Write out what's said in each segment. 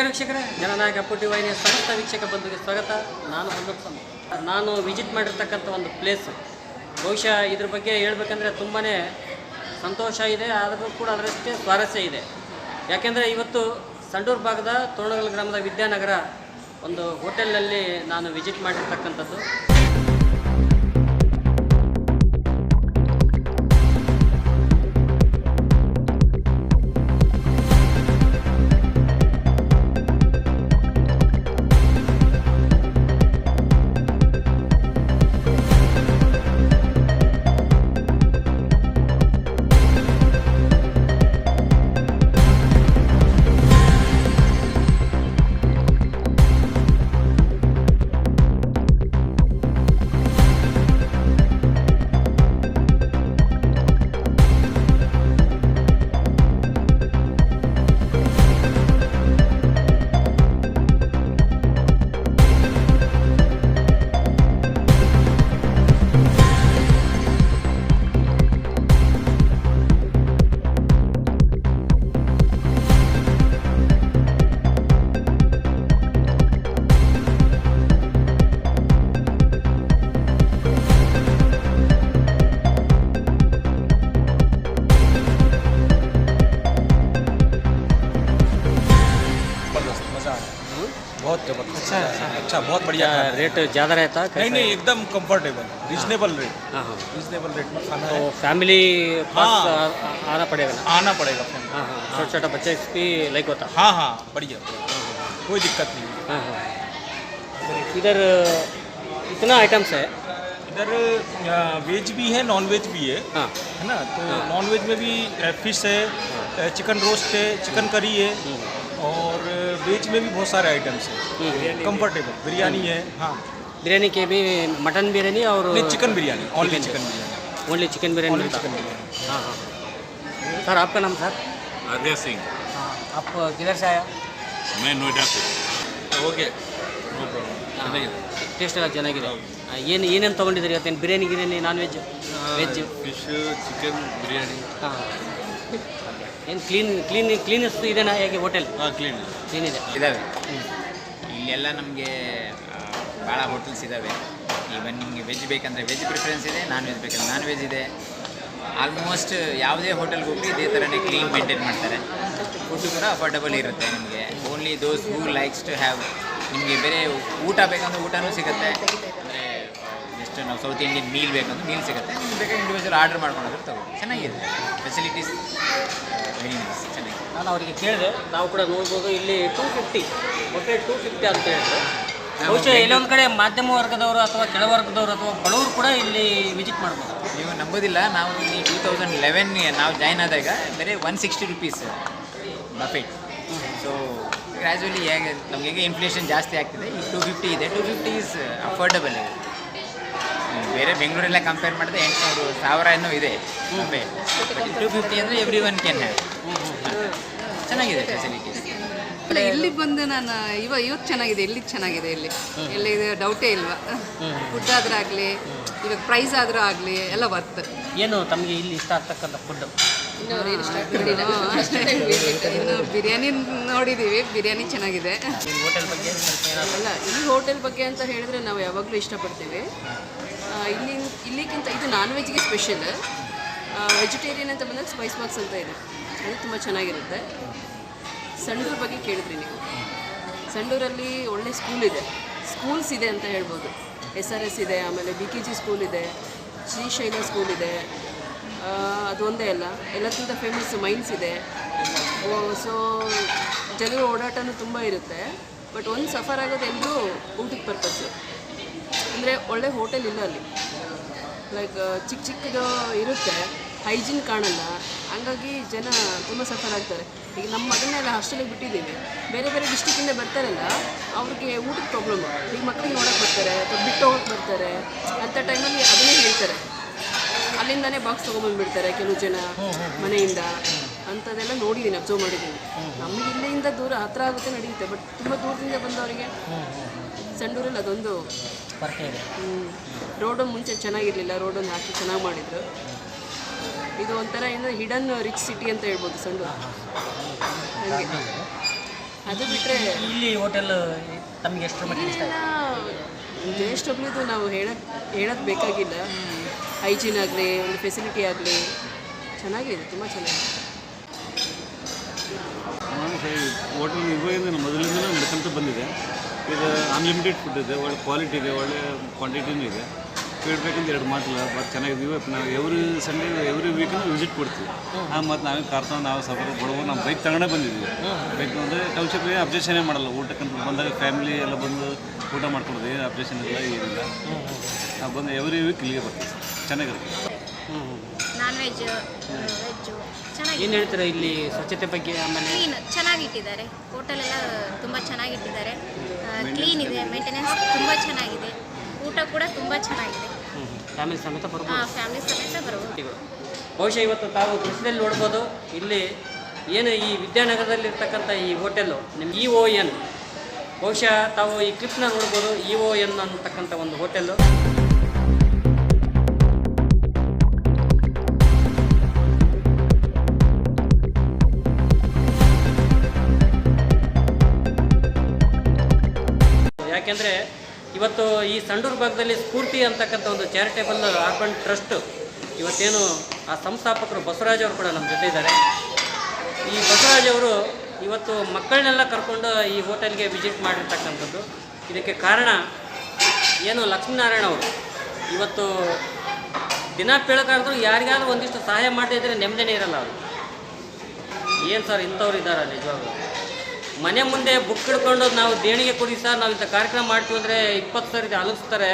ನಮಸ್ಕಾರ ವೀಕ್ಷಕರೇ. ಜನನಾಯಕ ಪುಟಿ ವಾಹಿನಿಯ ಸಮಸ್ತ ವೀಕ್ಷಕ ಬಂಧುಗೆ ಸ್ವಾಗತ. ನಾನು ಸಂದರ್ಶನ ನಾನು ವಿಸಿಟ್ ಮಾಡಿರ್ತಕ್ಕಂಥ ಒಂದು ಪ್ಲೇಸ್ ಬಹುಶಃ ಇದ್ರ ಬಗ್ಗೆ ಹೇಳ್ಬೇಕಂದ್ರೆ ತುಂಬಾ ಸಂತೋಷ ಇದೆ, ಆದರೂ ಕೂಡ ಅದರಷ್ಟೇ ಸ್ವಾರಸ್ಯ ಇದೆ. ಯಾಕೆಂದರೆ ಇವತ್ತು ಸಂಡೂರು ಭಾಗದ ತೋರಣಗಲ್ ಗ್ರಾಮದ ವಿದ್ಯಾನಗರ ಒಂದು ಹೋಟೆಲ್ನಲ್ಲಿ ನಾನು ವಿಸಿಟ್ ಮಾಡಿರ್ತಕ್ಕಂಥದ್ದು. ज़बरदस्त मज़ा आया। बहुत ज़बरदस्त अच्छा अच्छा। बहुत बढ़िया है। रेट ज़्यादा रहता है नहीं नहीं एकदम कंफर्टेबल रिजनेबल रेट हाँ हाँ रिजनेबल रेट में खाना तो है। फैमिली पास हाँ। आना पड़ेगा ना? आना पड़ेगा। हाँ हाँ। छोटा छोटा बच्चे भी लाइक होता। है हाँ हाँ बढ़िया कोई दिक्कत नहीं। है। हाँ। हाँ इधर इतना आइटम्स है? इधर वेज भी है नॉन वेज भी है। हाँ। है ना? तो नॉन वेज में भी फ़िश है चिकन रोस्ट है चिकन करी है। और वेज में भी बहुत सारे आइटम्स हैं कंफर्टेबल बिरयानी है हाँ बिरयानी के भी मटन बिरयानी और नहीं chicken biryani only chicken biryani only chicken biryani only मिलता चिकन बिरयानी हाँ हाँ सर आपका नाम सर अजय सिंह आप किधर से आया मैं नोएडा से ಓಕೆ ನೋ ಪ್ರಾಬ್ಲಮ್ ಚೆನ್ನಾಗಿದೆ ಟೇಸ್ಟ್ ಎಲ್ಲ ಚೆನ್ನಾಗಿದೆ ಏನು ಏನೇನು ತೊಗೊಂಡಿದ್ದೀರಿ ಇವತ್ತೇನು biryani ಗಿರಿಯಾನಿ non veg veg fish chicken biryani ಹಾಂ ಏನು ಕ್ಲೀನ್ ಕ್ಲೀನ್ ಕ್ಲೀನೆಸ್ ಇದೆನಾ ಹೇಗೆ ಹೋಟೆಲ್ ಹಾಂ ಕ್ಲೀನ್ ಕ್ಲೀನ್ ಇದೆ. ಇದ್ದಾವೆ ಇಲ್ಲೆಲ್ಲ ನಮಗೆ ಭಾಳ ಹೋಟೆಲ್ಸ್ ಇದ್ದಾವೆ ಈವನ್ ನಿಮಗೆ ವೆಜ್ ಬೇಕಂದರೆ ವೆಜ್ ಪ್ರಿಫರೆನ್ಸ್ ಇದೆ ನಾನ್ ವೆಜ್ ಬೇಕಂದ್ರೆ ನಾನ್ ವೆಜ್ ಇದೆ. ಆಲ್ಮೋಸ್ಟ್ ಯಾವುದೇ ಹೋಟೆಲ್ಗೆ ಹೋಗಿ ಇದೇ ಥರನೇ ಕ್ಲೀನ್ ಮೇಂಟೈನ್ ಮಾಡ್ತಾರೆ. ಫುಡ್ ಕೂಡ ಅಫೋರ್ಡಬಲ್ ಇರುತ್ತೆ ನಿಮಗೆ. Only those who likes to have ನಿಮಗೆ ಬೇರೆ ಊಟ ಬೇಕಂದ್ರೆ ಊಟನೂ ಸಿಗುತ್ತೆ. ಜಸ್ಟ್ ನಾವು ಸೌತ್ ಇಂಡಿಯನ್ ಮೀಲ್ ಬೇಕಂದ್ರೆ ಮೀಲ್ ಸಿಗುತ್ತೆ. ನಿಮ್ಗೆ ಬೇಕಾದ್ರೆ ಇಂಡಿವಿಜುವಲ್ ಆರ್ಡರ್ ಮಾಡ್ಕೊಂಡ್ರೆ ತಗೋ ಚೆನ್ನಾಗಿದೆ. ಫೆಸಿಲಿಟೀಸ್ ವೆರಿ ನೈಸ್ ಚೆನ್ನಾಗಿದೆ. ನಾನು ಅವರಿಗೆ ಕೇಳಿದೆ. ನಾವು ಕೂಡ ನೋಡ್ಬೋದು ಇಲ್ಲಿ ಟೂ ಫಿಫ್ಟಿ ಒಟ್ಟೆ ಟೂ ಫಿಫ್ಟಿ ಅಂತ ಹೇಳಿದ್ರು. ಬಹುಶಃ ಇಲ್ಲೊಂದು ಕಡೆ ಮಾಧ್ಯಮ ವರ್ಗದವರು ಅಥವಾ ಕೆಳವರ್ಗದವರು ಅಥವಾ ಬಡವರು ಕೂಡ ಇಲ್ಲಿ ವಿಸಿಟ್ ಮಾಡ್ಬೋದು. ನೀವು ನಂಬೋದಿಲ್ಲ. ನಾವು ಇಲ್ಲಿ ಟೂ ತೌಸಂಡ್ ಲೆವೆನ್ ನಾವು ಜಾಯ್ನ್ ಆದಾಗ ಬೇರೆ one sixty rupees buffet so gradually ಹೇಗೆ ನಮಗೆ ಹೇಗೆ ಇನ್ಫ್ಲೇಷನ್ ಜಾಸ್ತಿ ಆಗ್ತಿದೆ. ಈ ಟೂ ಫಿಫ್ಟಿ ಇದೆ. ಟೂ ಫಿಫ್ಟಿ ಈಸ್ ಅಫೋರ್ಡಬಲ್ ಇದೆ ಬೇರೆ ಬೆಂಗಳೂರೆಲ್ಲ ಕಂಪೇರ್ ಮಾಡಿದ್ರೆ ಎಂಟುನೂರು ಸಾವಿರ ಏನೋ ಇದೆ. ಬಟ್ ಟೂ ಫಿಫ್ಟಿ ಅಂದರೆ ಎವ್ರಿ ಒನ್ ಕ್ಯಾನ್ ಹ್ಯಾವ್ ಚೆನ್ನಾಗಿದೆ ಫೆಸಿಲಿಟೀಸ್ ಇಲ್ಲಿ ಇಲ್ಲಿಗೆ ಬಂದು ನಾನು ಇವ ಇವತ್ತು ಚೆನ್ನಾಗಿದೆ ಇಲ್ಲಿ ಚೆನ್ನಾಗಿದೆ ಇಲ್ಲಿ. ಇಲ್ಲಿ ಡೌಟೇ ಇಲ್ವಾ? ಫುಡ್ ಆದ್ರೂ ಆಗಲಿ ಇವಾಗ ಪ್ರೈಸ್ ಆದರೂ ಆಗಲಿ ಎಲ್ಲ ವರ್ತ್ ಏನು ತಮಗೆ ಇಲ್ಲಿ ಇಷ್ಟ ಆಗ್ತಕ್ಕಂಥ ಫುಡ್ ಇನ್ನು ಬಿರಿಯಾನಿ. ನೋಡಿದ್ದೀವಿ ಬಿರಿಯಾನಿ ಚೆನ್ನಾಗಿದೆ. ಅಲ್ಲ ಇಲ್ಲಿ ಹೋಟೆಲ್ ಬಗ್ಗೆ ಅಂತ ಹೇಳಿದ್ರೆ ನಾವು ಯಾವಾಗಲೂ ಇಷ್ಟಪಡ್ತೀವಿ. ಇಲ್ಲಿ ಇಲ್ಲಿಗಿಂತ ಇದು ನಾನ್ ವೆಜ್ಗೆ ಸ್ಪೆಷಲ್ ವೆಜಿಟೇರಿಯನ್ ಅಂತ ಬಂದಾಗ ಸ್ಪೈಸ್ ಬಾಕ್ಸ್ ಅಂತ ಇದೆ. ಅದು ತುಂಬ ಚೆನ್ನಾಗಿರುತ್ತೆ. ಸಂಡೂರ್ ಬಗ್ಗೆ ಕೇಳಿದ್ರಿ ನೀವು. ಸಂಡೂರಲ್ಲಿ ಒಳ್ಳೆ ಸ್ಕೂಲ್ ಇದೆ. ಸ್ಕೂಲ್ಸ್ ಇದೆ ಅಂತ ಹೇಳ್ಬೋದು. ಎಸ್ ಆರ್ ಎಸ್ ಇದೆ, ಆಮೇಲೆ ಬಿ ಕೆ ಜಿ ಸ್ಕೂಲ್ ಇದೆ ಶ್ರೀಶೈಲ ಸ್ಕೂಲ್ ಇದೆ. ಅದು ಒಂದೇ ಅಲ್ಲ. ಎಲ್ಲಕ್ಕಿಂತ ಫೇಮಸ್ ಮೈನ್ಸ್ ಇದೆ. ಸೊ ಜನರು ಓಡಾಟನೂ ತುಂಬ ಇರುತ್ತೆ. ಬಟ್ ಒಂದು ಸಫರ್ ಆಗೋದು ಎಲ್ಲರೂ ಊಟದ ಪರ್ಪಸ್ಸು ಅಂದರೆ ಒಳ್ಳೆ ಹೋಟೆಲ್ ಇಲ್ಲ ಅಲ್ಲಿ. ಲೈಕ್ ಚಿಕ್ಕ ಚಿಕ್ಕದು ಇರುತ್ತೆ ಹೈಜಿನ್ ಕಾಣಲ್ಲ. ಹಂಗಾಗಿ ಜನ ತುಂಬ ಸಫರ್ ಆಗ್ತಾರೆ. ಈಗ ನಮ್ಮ ಮಗನ್ನೆಲ್ಲ ಹಾಸ್ಟೆಲಿಗೆ ಬಿಟ್ಟಿದ್ದೀವಿ. ಬೇರೆ ಬೇರೆ ಡಿಸ್ಟಿಕ್ಕಿಂದ ಬರ್ತಾರಲ್ಲ, ಅವ್ರಿಗೆ ಊಟದ ಪ್ರಾಬ್ಲಮ್ ಈಗ ಮಕ್ಕಳಿಗೆ ನೋಡೋಕೆ ಬರ್ತಾರೆ, ಅಥವಾ ಬಿಟ್ಟು ಹೋಗಕ್ಕೆ ಬರ್ತಾರೆ. ಅಂಥ ಟೈಮಲ್ಲಿ ಅದನ್ನೇ ಹೇಳ್ತಾರೆ. ಅಲ್ಲಿಂದಲೇ ಬಾಕ್ಸ್ ತೊಗೊಂಬಂದ್ಬಿಡ್ತಾರೆ ಕೆಲವು ಜನ ಮನೆಯಿಂದ. ಅಂಥದ್ದೆಲ್ಲ ನೋಡಿದ್ದೀನಿ ಅಬ್ಸರ್ವ್ ಮಾಡಿದ್ದೀನಿ ನಮಗೆ ಇಲ್ಲಿಂದ ದೂರ ಹತ್ರ ಆಗುತ್ತೆ ನಡೆಯುತ್ತೆ ಬಟ್ ತುಂಬ ದೂರದಿಂದ ಬಂದವರಿಗೆ ಸಂಡೂರಲ್ಲಿ ಅದೊಂದು ರೋಡ್ ಮುಂಚೆ ಚೆನ್ನಾಗಿರಲಿಲ್ಲ ರೋಡನ್ನು ಹಾಕಿ ಚೆನ್ನಾಗಿ ಮಾಡಿದ್ರು. ಇದು ಒಂಥರ ಏನು ಹಿಡನ್ ರಿಚ್ ಸಿಟಿ ಅಂತ ಹೇಳ್ಬೋದು ಸಂಡೂರು. ಹಾಗೆ. ಅದು ಬಿಟ್ಟರೆ ಇಲ್ಲಿ ಹೋಟೆಲ್ ತಮಗೆ ಎಷ್ಟು ಜೆ ಎಸ್ ಡಬ್ಲ್ಯೂದು ನಾವು ಹೇಳಕ್ಕೆ ಹೇಳೋದು ಬೇಕಾಗಿಲ್ಲ. ಹೈಜೀನ್ ಆಗಲಿ ಒಂದು ಫೆಸಿಲಿಟಿ ಆಗಲಿ ಚೆನ್ನಾಗಿದೆ ತುಂಬ ಚೆನ್ನಾಗಿದೆ ನಾನು ಸರಿ ಹೋಟೆಲ್ ಇವಾಗಿಂದ ಮೊದಲಿಂದಲೂ ನಡ್ಕೊಂತ ಬಂದಿದೆ. ಇದು ಅನ್ಲಿಮಿಟೆಡ್ ಫುಡ್ ಇದೆ, ಒಳ್ಳೆ ಕ್ವಾಲಿಟಿ ಇದೆ, ಒಳ್ಳೆ ಕ್ವಾಂಟಿಟಿನೂ ಇದೆ. ಹೇಳ್ಬೇಕಂತ ಎರಡು ಮಾತಿಲ್ಲ, ಬಟ್ ಚೆನ್ನಾಗಿದೆ. ಇವತ್ತು ನಾವು ಎವ್ರಿ ಸಂಡೇ ಎವ್ರಿ ವೀಕನ್ನು ವಿಸಿಟ್ ಕೊಡ್ತೀವಿ. ಆ ಮತ್ತು ನಾವೇ ಕಾರ್ ತಗೊಂಡು ನಾವು ಸಫರ್ ಕೊಡುವ, ನಾವು ಬೈಕ್ ತಗೊಂಡೇ ಬಂದಿದ್ದೀವಿ. ಬೈಕ್ ಅಂದರೆ ಟೌನ್ಶಿಪ್ ಏನು ಅಬ್ಜೆಕ್ಷನೇ ಮಾಡಲ್ಲ. ಊಟಕ್ಕಂತ ಬಂದಾಗ ಫ್ಯಾಮಿಲಿ ಎಲ್ಲ ಬಂದು ಊಟ ಮಾಡ್ಕೊಡೋದು ಏನು ಅಬ್ಜೆಕ್ಷನ್ ಇಲ್ಲ, ಏನಿಲ್ಲ. ನಾವು ಬಂದು ಎವ್ರಿ ವೀಕ್ ಇಲ್ಲಿಗೆ ಬರ್ತೀವಿ. ಚೆನ್ನಾಗಿರುತ್ತೆ. ನಾನ್ ವೆಜ್ ವೆಜ್ಜು ಚೆನ್ನಾಗಿ ಏನು ಹೇಳ್ತೀರಾ ಇಲ್ಲಿ ಸ್ವಚ್ಛತೆ ಬಗ್ಗೆ ಆಮೇಲೆ ಕ್ಲೀನ್ ಚೆನ್ನಾಗಿಟ್ಟಿದ್ದಾರೆ. ಹೋಟೆಲ್ ಎಲ್ಲ ತುಂಬ ಚೆನ್ನಾಗಿಟ್ಟಿದ್ದಾರೆ. ಕ್ಲೀನ್ ಇದೆ ಮೇಂಟೆನೆನ್ಸ್ ತುಂಬ ಚೆನ್ನಾಗಿದೆ. ಊಟ ಕೂಡ ತುಂಬ ಚೆನ್ನಾಗಿದೆ. ಫ್ಯಾಮಿಲಿ ಸಮೇತ ಬರ್ಬೋದು. ಫ್ಯಾಮಿಲಿ ಸಮೇತ ಬರ್ಬೋದು. ಬಹುಶಃ ಇವತ್ತು ತಾವು ದೃಶ್ಯದಲ್ಲಿ ನೋಡ್ಬೋದು ಇಲ್ಲಿ ಏನು ಈ ವಿದ್ಯಾನಗರದಲ್ಲಿರ್ತಕ್ಕಂಥ ಈ ಹೋಟೆಲು ನಿಮ್ಮ ಇ ಓ ಎನ್ ಬಹುಶಃ ತಾವು ಈ ಕ್ಲಿಪ್ನ ನೋಡ್ಬೋದು ಇ ಓ ಎನ್ ಅಂತಕ್ಕಂಥ ಒಂದು ಹೋಟೆಲ್ಲು. ಯಾಕೆಂದರೆ ಇವತ್ತು ಈ ಸಂಡೂರು ಭಾಗದಲ್ಲಿ ಸ್ಫೂರ್ತಿ ಅಂತಕ್ಕಂಥ ಒಂದು ಚಾರಿಟೇಬಲ್ ಅರ್ಬನ್ ಟ್ರಸ್ಟು ಇವತ್ತೇನು ಆ ಸಂಸ್ಥಾಪಕರು ಬಸವರಾಜ್ ಅವರು ಕೂಡ ನಮ್ಮ ಜೊತೆ ಇದ್ದಾರೆ. ಈ ಬಸವರಾಜ್ ಅವರು ಇವತ್ತು ಮಕ್ಕಳನ್ನೆಲ್ಲ ಕರ್ಕೊಂಡು ಈ ಹೋಟೆಲ್ಗೆ ವಿಸಿಟ್ ಮಾಡಿರ್ತಕ್ಕಂಥದ್ದು. ಇದಕ್ಕೆ ಕಾರಣ ಏನು ಲಕ್ಷ್ಮೀನಾರಾಯಣ ಅವರು. ಇವತ್ತು ದಿನ ಪೇಳಕಾದ್ರು ಯಾರಿಗಾದ್ರೂ ಒಂದಿಷ್ಟು ಸಹಾಯ ಮಾಡದೇ ಇದ್ದರೆ ನೆಮ್ಮದಿನೇ ಇರಲ್ಲ ಅವರು. ಏನು ಸರ್ ಇಂಥವ್ರು ಇದ್ದಾರೆ ನಿಜವಾಗ್ಲೂ? ಮನೆ ಮುಂದೆ ಬುಕ್ ಹಿಡ್ಕೊಂಡು ನಾವು ದೇಣಿಗೆ ಕೊಡಿ ಸರ್, ನಾವು ಇಂಥ ಕಾರ್ಯಕ್ರಮ ಮಾಡ್ತೀವಿ ಅಂದರೆ ಇಪ್ಪತ್ತು ಸಾವಿರ ಆಲೋಚಿಸ್ತಾರೆ.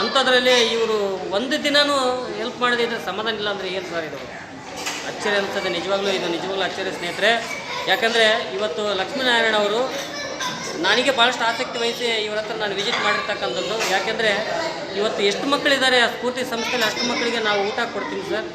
ಅಂಥದ್ರಲ್ಲಿ ಇವರು ಒಂದು ದಿನವೂ ಹೆಲ್ಪ್ ಮಾಡದೇ ಇದ್ರೆ ಸಮಾಧಾನ ಇಲ್ಲ ಅಂದರೆ ಏನು ಸರ್ ಇದು? ಅಚ್ಚರಿ ಅನಿಸ್ತದೆ ನಿಜವಾಗ್ಲೂ ಇದು ನಿಜವಾಗ್ಲೂ ಅಚ್ಚರಿ ಸ್ನೇಹಿತರೆ. ಯಾಕಂದರೆ ಇವತ್ತು ಲಕ್ಷ್ಮೀನಾರಾಯಣ ಅವರು ನನಗೆ ಭಾಳಷ್ಟು ಆಸಕ್ತಿ ವಹಿಸಿ ಇವ್ರ ಹತ್ರ ನಾನು ವಿಸಿಟ್ ಮಾಡಿರ್ತಕ್ಕಂಥದ್ದು. ಯಾಕೆಂದರೆ ಇವತ್ತು ಎಷ್ಟು ಮಕ್ಕಳಿದ್ದಾರೆ ಆ ಸ್ಫೂರ್ತಿ ಸಂಸ್ಥೆಯಲ್ಲಿ ಅಷ್ಟು ಮಕ್ಕಳಿಗೆ ನಾವು ಊಟ ಕೊಡ್ತೀವಿ ಸರ್.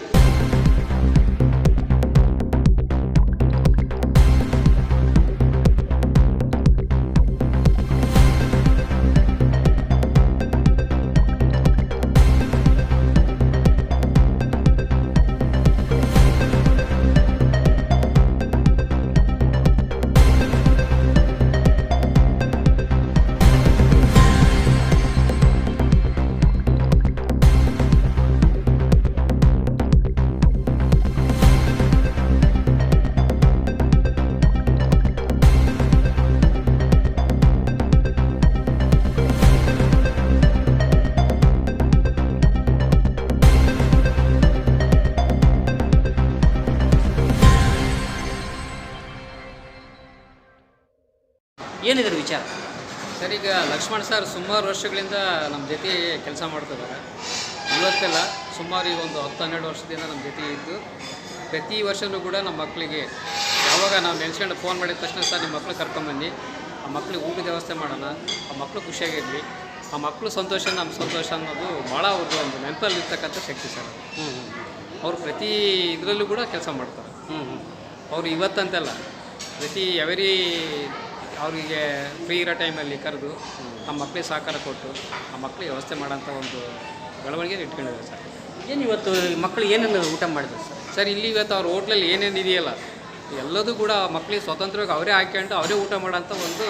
ಏನಿದ್ರ ವಿಚಾರ? ಸರ್ ಈಗ ಲಕ್ಷ್ಮಣ್ ಸರ್ ಸುಮಾರು ವರ್ಷಗಳಿಂದ ನಮ್ಮ ಜೊತೆ ಕೆಲಸ ಮಾಡ್ತಿದ್ದಾರೆ. ಇವತ್ತೆಲ್ಲ ಸುಮಾರು ಈಗ ಒಂದು ಹತ್ತು ಹನ್ನೆರಡು ವರ್ಷದಿಂದ ನಮ್ಮ ಜೊತೆ ಇದ್ದು ಪ್ರತಿ ವರ್ಷವೂ ಕೂಡ ನಮ್ಮ ಮಕ್ಕಳಿಗೆ ಯಾವಾಗ ನಾವು ನೆನೆಸ್ಕೊಂಡು ಫೋನ್ ಮಾಡಿದ ತಕ್ಷಣ ಸರ್ ನಿಮ್ಮ ಮಕ್ಳು ಕರ್ಕೊಂಬನ್ನಿ ಆ ಮಕ್ಳಿಗೆ ಊಟದ ವ್ಯವಸ್ಥೆ ಮಾಡೋಣ. ಆ ಮಕ್ಕಳು ಖುಷಿಯಾಗಿರಲಿ. ಆ ಮಕ್ಕಳು ಸಂತೋಷ ನಮ್ಮ ಸಂತೋಷ ಅನ್ನೋದು ಭಾಳ ಅವ್ರದ್ದು ಒಂದು ನೆನಪಲ್ಲಿ ಇರ್ತಕ್ಕಂಥ ಶಕ್ತಿ ಸರ್. ಹ್ಞೂ ಅವ್ರು ಪ್ರತಿ ಇದರಲ್ಲೂ ಕೂಡ ಕೆಲಸ ಮಾಡ್ತಾರೆ. ಹ್ಞೂ ಹ್ಞೂ ಅವರು ಇವತ್ತಂತೆಲ್ಲ ಪ್ರತಿ ಎವರಿ ಅವರಿಗೆ ಫ್ರೀ ಇರೋ ಟೈಮಲ್ಲಿ ಕರೆದು ನಮ್ಮ ಮಕ್ಕಳಿಗೆ ಸಹಕಾರ ಕೊಟ್ಟು ಆ ಮಕ್ಕಳಿಗೆ ವ್ಯವಸ್ಥೆ ಮಾಡೋಂಥ ಒಂದು ಬೆಳವಣಿಗೆ ಇಟ್ಕೊಂಡಿದ್ದಾರೆ ಸರ್. ಏನು ಇವತ್ತು ಮಕ್ಕಳು ಏನೇನು ಊಟ ಮಾಡಿದ್ರು ಸರ್? ಸರ್ ಇಲ್ಲಿ ಇವತ್ತು ಅವ್ರ ಹೋಟ್ಲಲ್ಲಿ ಏನೇನು ಇದೆಯಲ್ಲ ಎಲ್ಲದೂ ಕೂಡ ಮಕ್ಕಳಿಗೆ ಸ್ವತಂತ್ರವಾಗಿ ಅವರೇ ಹಾಕ್ಕೊಂಡು ಅವರೇ ಊಟ ಮಾಡೋಂಥ ಒಂದು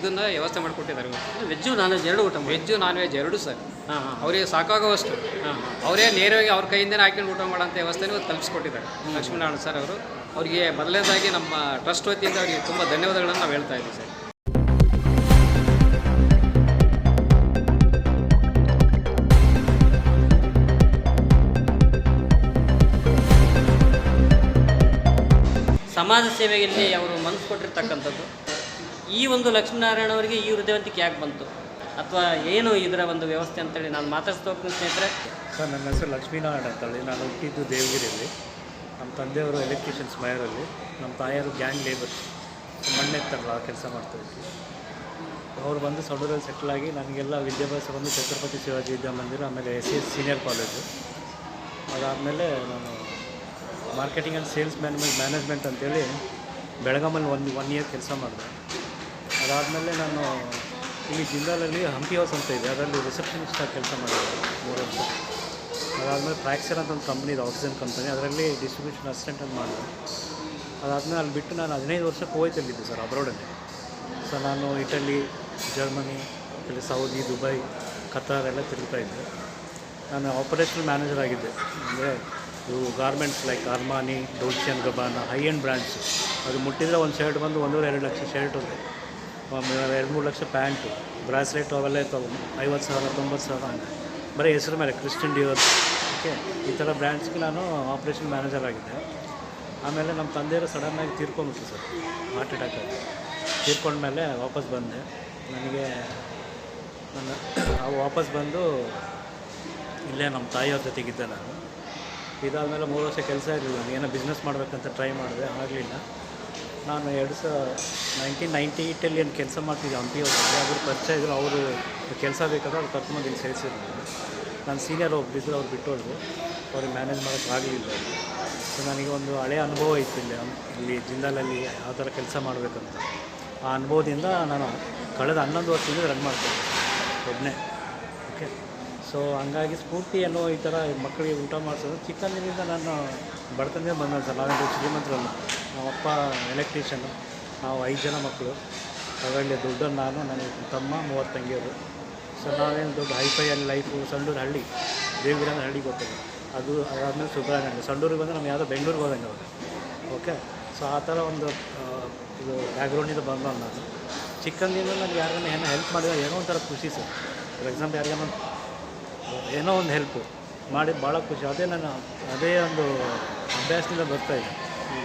ಇದನ್ನು ವ್ಯವಸ್ಥೆ ಮಾಡಿಕೊಟ್ಟಿದ್ದಾರೆ ವೆಜ್ಜು ನಾನ್ ವೆಜ್ ಎರಡು ಊಟ ವೆಜ್ಜು ನಾನ್ ವೆಜ್ ಎರಡು ಸರ್. ಹಾಂ ಹಾಂ. ಅವರಿಗೆ ಸಾಕಾಗುವಷ್ಟು. ಹಾಂ ಅವರೇ ನೇರವಾಗಿ ಅವ್ರ ಕೈಯಿಂದನೇ ಹಾಕೊಂಡು ಊಟ ಮಾಡೋಂಥ ವ್ಯವಸ್ಥೆನೂ ಕಲ್ಪಿಸ್ಕೊಟ್ಟಿದ್ದಾರೆ. ಲಕ್ಷ್ಮೀನಾರಾಯಣ ಸರ್ ಅವರು. ಅವರಿಗೆ ಮೊದಲನೇದಾಗಿ ನಮ್ಮ ಟ್ರಸ್ಟ್ ವತಿಯಿಂದ ಅವರಿಗೆ ತುಂಬ ಧನ್ಯವಾದಗಳನ್ನು ನಾವು ಹೇಳ್ತಾ ಇದ್ದೀವಿ ಸರ್. ಸಮಾಜ ಸೇವೆಯಲ್ಲಿ ಅವರು ಮನಸ್ಸು ಕೊಟ್ಟಿರ್ತಕ್ಕಂಥದ್ದು ಈ ಒಂದು ಲಕ್ಷ್ಮೀನಾರಾಯಣ ಅವರಿಗೆ ಈ ಹೃದಯವಂತಿಕೆ ಯಾಕೆ ಬಂತು? ಅಥವಾ ಏನು ಇದರ ಒಂದು ವ್ಯವಸ್ಥೆ ಅಂತೇಳಿ ನಾನು ಮಾತಾಡ್ತಾ ಹೋಗ್ತೀನಿ ಸ್ನೇಹಿತರೆ. ಸರ್, ನನ್ನ ಹೆಸರು ಲಕ್ಷ್ಮೀನಾರಾಯಣ ಅಂತೇಳಿ. ನಾನು ಹುಟ್ಟಿದ್ದು ದೇವಗಿರಿಯಲ್ಲಿ, ನಮ್ಮ ತಂದೆಯವರು ಎಲೆಕ್ಟ್ರಿಷಿಯನ್ಸ್ ಮೈರಲ್ಲಿ ನಮ್ಮ ತಾಯಿಯವರು ಗ್ಯಾಂಗ್ ಲೇಬರ್ ಮಣ್ಣೆತ್ತರಲ್ಲ ಕೆಲಸ ಮಾಡ್ತಾಯಿದ್ವಿ ಅವ್ರು ಬಂದು ಸಡೂರಲ್ಲಿ ಸೆಟ್ಲ್ ಆಗಿ ನನಗೆಲ್ಲ ವಿದ್ಯಾಭ್ಯಾಸ ಬಂದು ಛತ್ರಪತಿ ಶಿವಾಜಿ ವಿದ್ಯಾಮಂದಿರ ಆಮೇಲೆ S C S senior college ಅದಾದಮೇಲೆ ನಾನು marketing and sales management management ಅಂತೇಳಿ ಬೆಳಗಾಮಲ್ಲಿ ಒಂದು ಒನ್ ಇಯರ್ ಕೆಲಸ ಮಾಡಿದೆ. ಅದಾದಮೇಲೆ ನಾನು ಇಲ್ಲಿ ಜಿಂದಾಲಲ್ಲಿ ಹಂಪಿ ಹೌಸ್ ಅಂತ ಇದೆ. ಅದರಲ್ಲಿ ರಿಸೆಪ್ಷನಿಸ್ಟ್ ಆಗಿ ಕೆಲಸ ಮಾಡಿದೆ ಮೂರು ವರ್ಷ. ಅದಾದಮೇಲೆ ಫ್ರಾಕ್ಚರ್ ಅಂತ ಒಂದು ಕಂಪ್ನಿ ಇದೆ ಆಕ್ಸಿಜನ್ ಕಂಪನಿ ಅದರಲ್ಲಿ ಡಿಸ್ಟ್ರಿಬ್ಯೂಷನ್ ಅಸಿಸ್ಟೆಂಟ್ ಅಂತ ಮಾಡಿದೆ. ಅದಾದಮೇಲೆ ಅಲ್ಲಿ ಬಿಟ್ಟು ನಾನು ಹದಿನೈದು ವರ್ಷ ಕೋಯ್ತಲ್ಲಿದ್ದೆ ಸರ್ ಅಬ್ರೋಡಲ್ಲಿ ಸೊ ನಾನು ಇಟಲಿ ಜರ್ಮನಿ ಇಲ್ಲಿ ಸೌದಿ ದುಬೈ ಕತಾರ್ ಎಲ್ಲ ತಿರುಗ್ತಾ ಇದ್ದೆ. ನಾನು ಆಪರೇಷನಲ್ ಮ್ಯಾನೇಜರ್ ಆಗಿದ್ದೆ. ಅಂದರೆ ಇವು garments like Armani Dolce and Gabbana high end brands ಅದು ಮುಟ್ಟಿದರೆ ಒಂದು ಶರ್ಟ್ ಬಂದು ಒಂದೂವರೆ, ಎರಡು ಲಕ್ಷ ಶರ್ಟ್ ಇದೆ ಎರಡು ಮೂರು ಲಕ್ಷ ಪ್ಯಾಂಟು. ಬ್ರಾಸ್ಲೆಟ್ ಅವೆಲ್ಲ ಇರ್ತಾವೆ ಐವತ್ತು ಸಾವಿರ, ತೊಂಬತ್ತು ಸಾವಿರ ಹಂಗೆ ಬರೀ ಹೆಸರು ಮೇಲೆ, ಕ್ರಿಸ್ಟಿಯನ್ ಡಿಯೋರ್ ಓಕೆ? ಈ ಥರ ಬ್ರ್ಯಾಂಡ್ಸ್ಗೆ ನಾನು ಆಪ್ರೇಷನ್ ಮ್ಯಾನೇಜರ್ ಆಗಿದ್ದೆ. ಆಮೇಲೆ ನಮ್ಮ ತಂದೆಯವರು ಸಡನ್ನಾಗಿ ತೀರ್ಕೊಂಬಿಟ್ರು ಸರ್, ಹಾರ್ಟ್ ಅಟ್ಯಾಕ್ ಆಗಿ. ತೀರ್ಕೊಂಡ್ಮೇಲೆ ವಾಪಸ್ ಬಂದೆ. ನನಗೆ ನನ್ನ ಅವು ವಾಪಸ್ ಬಂದು ಇಲ್ಲೇ ನಮ್ಮ ತಾಯಿಯವ್ರ ಜೊತೆಗಿದ್ದೆ ನಾನು. ಇದಾದಮೇಲೆ ಮೂರು ವರ್ಷ ಕೆಲಸ ಇರಲಿಲ್ಲ, ಏನೋ ಬಿಸ್ನೆಸ್ ಮಾಡಬೇಕಂತ ಟ್ರೈ ಮಾಡಿದೆ, ಆಗಲಿಲ್ಲ. ನಾನು ಎರಡು ಸಾವಿರ ನೈನ್ಟೀನ್ ನೈಂಟಿ ಏಯ್ಟಲ್ಲಿ ಏನು ಕೆಲಸ ಮಾಡ್ತಿದ್ದೆ, ಹಂಪಿ ಅವ್ರ ಅದ್ರ ಪರಿಚಯ ಇದ್ರು, ಅವರು ಕೆಲಸ ಬೇಕಾದ್ರೆ ಅವ್ರು ಕರ್ಕೊಂಡು ಇಲ್ಲಿ ಸೇರಿಸಿದ್ರು ನಾನು ಸೀನಿಯರ್ ಒಬ್ಬರಿದ್ರು ಅವ್ರು ಬಿಟ್ಟೋದ್ರು. ಅವ್ರಿಗೆ ಮ್ಯಾನೇಜ್ ಮಾಡೋಕ್ಕೆ ಆಗಲಿಲ್ಲ. ಸೊ ನನಗೆ ಒಂದು ಹಳೆಯ ಅನುಭವ ಇತ್ತು ಇಲ್ಲಿ ಇಲ್ಲಿ ಜಿಂದಾಲಲ್ಲಿ ಯಾವ ಥರ ಕೆಲಸ ಮಾಡಬೇಕಂತ. ಆ ಅನುಭವದಿಂದ ನಾನು ಕಳೆದ ಹನ್ನೊಂದು ವರ್ಷದಿಂದ ರನ್ ಮಾಡ್ತೀನಿ ಒಬ್ಬನೇ ಓಕೆ ಸೊ ಹಂಗಾಗಿ ಸ್ಫೂರ್ತಿ ಅನ್ನೋ ಈ ಥರ ಮಕ್ಕಳಿಗೆ ಊಟ ಮಾಡಿಸೋದು ಚಿಕ್ಕಂದಿನಿಂದ ನಾನು ಬಡತನದಿಂದ ಬಂದ ಸರ್ ನಾವೇನು ಶ್ರೀಮಂತರಲ್ಲ. ನಮ್ಮ ಅಪ್ಪ ಎಲೆಕ್ಟ್ರಿಷಿಯನ್ನು ನಾವು ಐದು ಜನ ಮಕ್ಕಳು. ತಗೊಂಡೆ ದುಡ್ಡನ್ನು ನಾನು, ನನ್ನ ತಮ್ಮ, ಮೂವತ್ತು ತಂಗಿಯರು. ಸೊ ನಾವೇನು ದೊಡ್ಡ ಹೈಫೈಯಲ್ಲಿ ಲೈಫು ಸಂಡೂರು ಹಳ್ಳಿ, ದೇವಿಗಿರ ಹಳ್ಳಿ ಗೊತ್ತಿಲ್ಲ ಅದು ಅದಾದಮೇಲೆ ಸುಬ್ರಹ್ಮಣ್ಯ. ಸಂಡೂರಿಗೆ ಬಂದರೆ ನಾವು ಯಾವುದೋ ಬೆಂಗಳೂರಿಗೆ ಹೋದಂಗೆ ಅವಾಗ ಓಕೆ ಸೊ ಆ ಥರ ಒಂದು ಇದು ಬ್ಯಾಕ್ಗ್ರೌಂಡಿಂದ ಬಂದವನು ನಾನು. ಚಿಕ್ಕಂದಿನ ನನಗೆ ಯಾರನ್ನ ಏನೋ ಹೆಲ್ಪ್ ಮಾಡಿದ್ರೆ ಏನೋ ಒಂಥರ ಖುಷಿ ಸರ್. ಫಾರ್ ಎಕ್ಸಾಂಪಲ್ ಯಾರಿಗಾನ ಏನೋ ಒಂದು ಹೆಲ್ಪು ಮಾಡಿ ಭಾಳ ಖುಷಿ. ಅದೇ ನನ್ನ, ಅದೇ ಒಂದು ಅಭ್ಯಾಸದಿಂದ ಬರ್ತಾ ಇದೆ.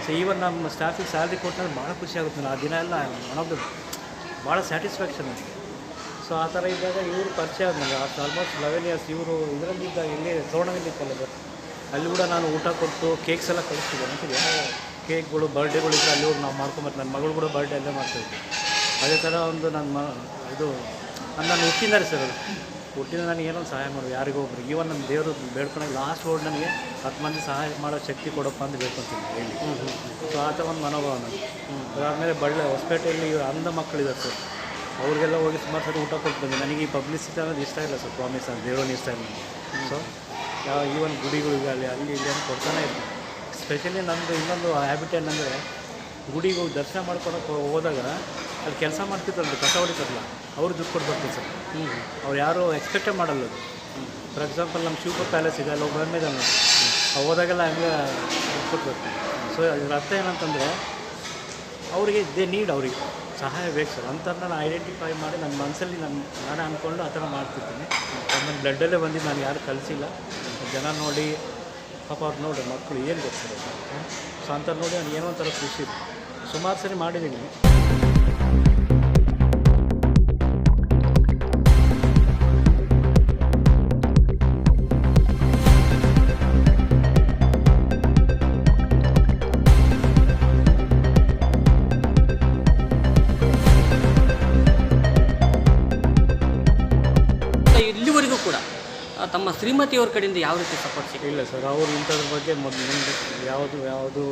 ಸೊ ಈವನ್ ನಮ್ಮ ಸ್ಟಾಫಿಗೆ ಸ್ಯಾಲ್ರಿ ಕೊಟ್ಟಾಗ ಭಾಳ ಖುಷಿ ಆಗುತ್ತೆ. ಆ ದಿನ ಎಲ್ಲ ಒನ್ ಆಫ್ ದ ಭಾಳ ಸ್ಯಾಟಿಸ್ಫ್ಯಾಕ್ಷನ್ ನನಗೆ ಸೊ ಆ ಥರ ಇದ್ದಾಗ ಇವರು ಪರಿಚಯ ಆದ ನನಗೆ ಆಲ್ಮೋಸ್ಟ್ ಲೆವೆನ್ ಇಯರ್ಸ್ ಇವರು ಇದರಲ್ಲಿದ್ದಾಗ ಇಲ್ಲಿ ಸೋಣದಲ್ಲಿ ಇತ್ತಲ್ಲ ಅಲ್ಲಿ ಕೂಡ ನಾನು ಊಟ ಕೊಟ್ಟು ಕೇಕ್ಸ್ ಎಲ್ಲ ಕಳಿಸ್ತಿದ್ದೆ. ಅಂತಿದೆ ಕೇಕ್ಗಳು ಬರ್ಡೇಗಳು ಇದ್ದರೆ ಅಲ್ಲಿ ಹೋಗಿ ನಾವು ಮಾಡ್ಕೊಂಬರ್ತೀವಿ ನನ್ನ ಮಗಳು ಕೂಡ ಬರ್ಡೇ ಅಲ್ಲೇ ಮಾಡ್ತಾಯಿದ್ದೆ ಅದೇ ಥರ ಒಂದು ನನ್ನ ಇದು, ನನ್ನ ಹುಟ್ಟಿದ್ದಾರೆ ಸರ್ ಅದು. ಹುಟ್ಟಿದ ನನಗೆ ಏನೋ ಸಹಾಯ ಮಾಡೋದು ಯಾರಿಗೋ ಒಬ್ರು. ಈವನ್ ನಮ್ಮ ದೇವರು ಬೇಡ್ಕೊಂಡಾಗ ಲಾಸ್ಟ್ ವರ್ಡ್ ನನಗೆ ಹತ್ತು ಮಂದಿ ಸಹಾಯ ಮಾಡೋ ಶಕ್ತಿ ಕೊಡಪ್ಪ ಅಂತ ಬೇಡ್ಕೊತೀನಿ ಹೇಳಿ. ಸೊ ಆ ಥರ ಒಂದು ಮನೋಭಾವ ನನಗೆ ಅದಾದಮೇಲೆ ಬಳ್ಳೆ ಹೊಸಪೇಟೆಯಲ್ಲಿ ಅಂಧ ಮಕ್ಕಳಿದ್ದಾರೆ ಸರ್. ಅವ್ರಿಗೆಲ್ಲ ಹೋಗಿ ಸುಮಾರು ಸರಿ ಊಟ ಕೊಟ್ಟು ಬಂದೆ. ನನಗೆ ಈ ಪಬ್ಲಿಸಿಟಿ ಅನ್ನೋದು ಇಷ್ಟ ಇಲ್ಲ ಸರ್ ಪ್ರಾಮಿಸ್ ಅಂತ. ದೇವರನ್ನ ಇಷ್ಟ ಇಲ್ಲ ಸೊ ಯಾವ ಈವನ್ ಗುಡಿಗಳಿಗೆ ಅಲ್ಲಿ ಅಲ್ಲಿ ಇಲ್ಲಿ ಅಂತ ಕೊಡ್ತಾನೆ ಇರ್ತೀನಿ ಸ್ಪೆಷಲಿ ನಮ್ಮದು ಇನ್ನೊಂದು ಹ್ಯಾಬಿಟ್ ಏನಂದರೆ ಗುಡಿಗೆ ಹೋಗಿ ದರ್ಶನ ಮಾಡ್ಕೊಳಕ್ಕೆ ಹೋದಾಗ ಅಲ್ಲಿ ಕೆಲಸ ಮಾಡ್ತಿದ್ರಲ್ಲ ಕಸ ಹೊಡಿತಾರಲ್ಲ ಅವ್ರು ದುಡ್ಡು ಕೊಟ್ಟು ಬರ್ತೀವಿ ಸರ್. ಅವ್ರು ಯಾರು ಎಕ್ಸ್ಪೆಕ್ಟೇ ಮಾಡಲ್ಲ ಅದು. ಫಾರ್ ಎಕ್ಸಾಂಪಲ್ ನಮ್ಮ ಶಿವಪುರ ಪ್ಯಾಲೇಸ್ ಇದೆ, ಅಲ್ಲಿ ಒಬ್ಬ ಅಲ್ಲ ಹೋದಾಗೆಲ್ಲ ಹಂಗೆ ದುಡ್ಡು ಕೊಟ್ಟು ಸೊ ಇದ್ರ ಅರ್ಥ ಏನಂತಂದರೆ, ಅವರಿಗೆ ಇದೇ ನೀಡ್ ಅವ್ರಿಗೆ. ಸಹಾಯ ಬೇಕು ಸರ್. ಅಂತ ನಾನು ಐಡೆಂಟಿಫೈ ಮಾಡಿ ನನ್ನ ಮನಸ್ಸಲ್ಲಿ ನಾನು ನಾನೇ ಅಂದ್ಕೊಂಡು ಆ ಥರ ಮಾಡ್ತಿರ್ತೀನಿ. ನನ್ನ ಬ್ಲಡ್ಡಲ್ಲೇ ಬಂದು ನಾನು ಯಾರು ಕಲಿಸಿಲ್ಲ. ಜನ ನೋಡಿ, ಪಾಪ ಅವ್ರು ನೋಡಿ, ಮಕ್ಕಳು ಏನು ಗೊತ್ತಿರೋದು ಸೊ ಅಂತ ನೋಡಿ ನನಗೆ ಏನೋ ಒಂಥರ ಖುಷಿ. ಸುಮಾರು ಸರಿ ಮಾಡಿದ್ದೀನಿ ತಮ್ಮ ಶ್ರೀಮತಿಯವ್ರ ಕಡೆಯಿಂದ ಯಾವ ರೀತಿ ಸಪೋರ್ಟ್ ಸಿಗುತ್ತೆ? ಇಲ್ಲ ಸರ್ ಅವರು ಇಂಥದ್ರ ಬಗ್ಗೆ ಮೊದಲು ಮುಂದೆ ಯಾವುದು ಯಾವುದು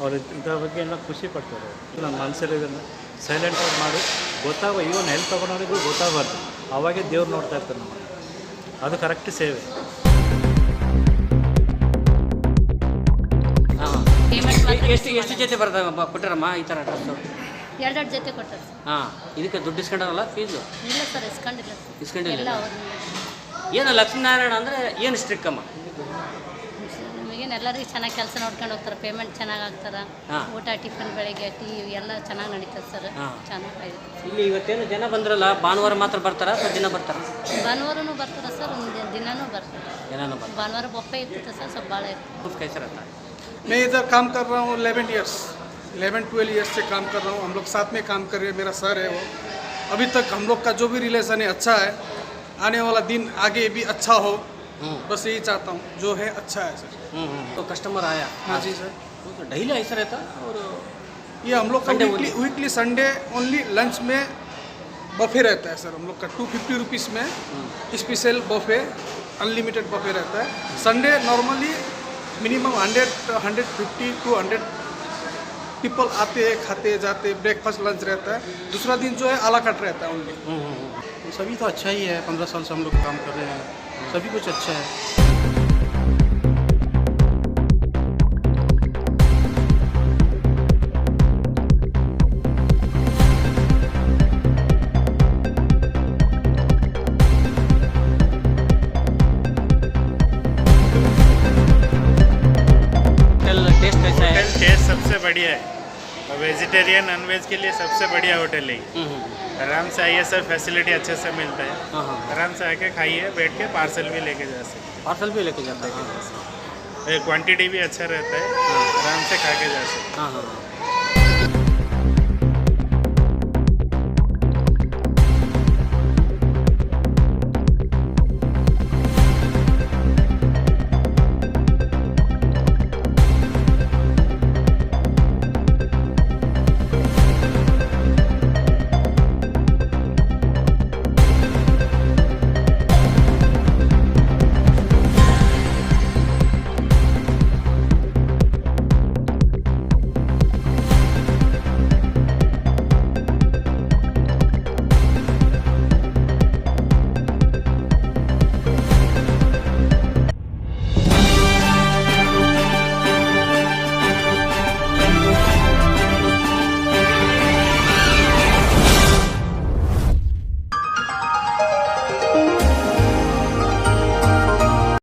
ಅವರು ಇದ್ರ ಬಗ್ಗೆ ಎಲ್ಲ ಖುಷಿ ಪಡ್ತಾರೆ. ನನ್ನ ಮನಸ್ಸಲ್ಲಿ ಇದನ್ನು ಸೈಲೆಂಟಾಗಿ ಮಾಡಿ ಗೊತ್ತಾಗ ಇವನ್ ಹೆಲ್ಪ್ ತೊಗೊಂಡವರಿಗೂ ಗೊತ್ತಾಗಬಾರ್ದು. ಅವಾಗೆ ದೇವ್ರು ನೋಡ್ತಾ ಇರ್ತಾರೆ ನಮ್ಮ ಅದು ಕರೆಕ್ಟ್ ಸೇವೆ. ಹಾಂ. ಎಷ್ಟು ಎಷ್ಟು ಜೊತೆ ಬರ್ತಾವೆ ಕೊಟ್ಟಿರಮ್ಮ ಈ ಥರ ಡ್ರೆಸ್ಸು ಎರಡೆರಡು ಜೊತೆ ಕೊಟ್ಟರು ಹಾಂ. ಇದಕ್ಕೆ ದುಡ್ಡು ಇಸ್ಕೊಂಡಾರಲ್ಲ ಫೀಸು ಇಲ್ಲ ಸರ್ ಇಸ್ಕೊಂಡಿಲ್ಲ ಇಸ್ಕೊಂಡಿಲ್ಲ. ಎಲ್ಲ ಅವ್ರು ಏನು ಲಕ್ಷ್ಮೀನಾರಾಯಣ ಅಂದರೆ ಏನು ಸ್ಟ್ರಿಕ್ ಅಮ್ಮ ನಮಗೇನು ಎಲ್ಲರಿಗೂ ಚೆನ್ನಾಗಿ ಕೆಲಸ ನೋಡ್ಕೊಂಡು ಹೋಗ್ತಾರೆ ಪೇಮೆಂಟ್ ಚೆನ್ನಾಗಿ ಆಗ್ತಾರೆ ಹಾ. ಊಟ ಟಿಫನ್ ಬೆಳಗ್ಗೆ ಟೀ ಎಲ್ಲ ಚೆನ್ನಾಗಿ ನಡೀತದೆ ಸರ್ ಹಾ. ಚೆನ್ನಾಗಿ ಇಲ್ಲಿ ಇವತ್ತೇನು ಜನ ಬಂದ್ರಲ್ಲ ಭಾನುವಾರ ಮಾತ್ರ ಬರ್ತಾರಾ ಅಥವಾ ದಿನ ಬರ್ತಾರ ಭಾನುವಾರನೂ ಬರ್ತಾರೆ ಸರ್ ಒಂದು ದಿನನೂ ಬರ್ತಾರೆ ದಿನಾನು ಬರ್ತಾರೆ ಭಾನುವಾರ ಬೊಪ್ಪೆ ಇರ್ತದೆ ಸರ್ ಸ್ವಲ್ಪ ಭಾಳ ಇರ್ತದೆ ಕೈಸರ್ ಅಂತ मैं इधर काम कर रहा हूँ 11 इयर्स 11 12 इयर्स से काम कर रहा हूँ हम लोग साथ में काम कर रहे हैं मेरा सर है वो अभी तक हम लोग का जो भी रिलेशन है अच्छा है आने वाला दिन आगे भी अच्छा हो बस यही चाहता हूँ जो है अच्छा है सर। तो कस्टमर आया। हाँ जी सर। तो डेली ऐसा रहता और ये हम लोग का weekly weekly Sunday only lunch में बफे रहता है सर। हम लोग का टू फिफ्टी रुपीज़ में स्पेशल बफे अनलिमिटेड बफे रहता है। Sunday normally minimum hundred hundred fifty two hundred people आते हैं खाते, जाते ब्रेकफास्ट लंच रहता है। दूसरा दिन जो है आला कट रहता है उनके सभी तो अच्छा ही है, पंद्रह साल से हम लोग काम कर रहे हैं। सभी कुछ अच्छा है। वेजिटेरियन नॉन वेज के लिए सबसे बढ़िया होटल है आराम से आइए सर फैसिलिटी अच्छे से मिलता है। आराम से आके खाइए बैठ के पार्सल भी लेके जा सकते पार्सल भी लेके जाते है? हैं क्वांटिटी भी अच्छा रहता है। आराम से खा के जा सकते हाँ हाँ।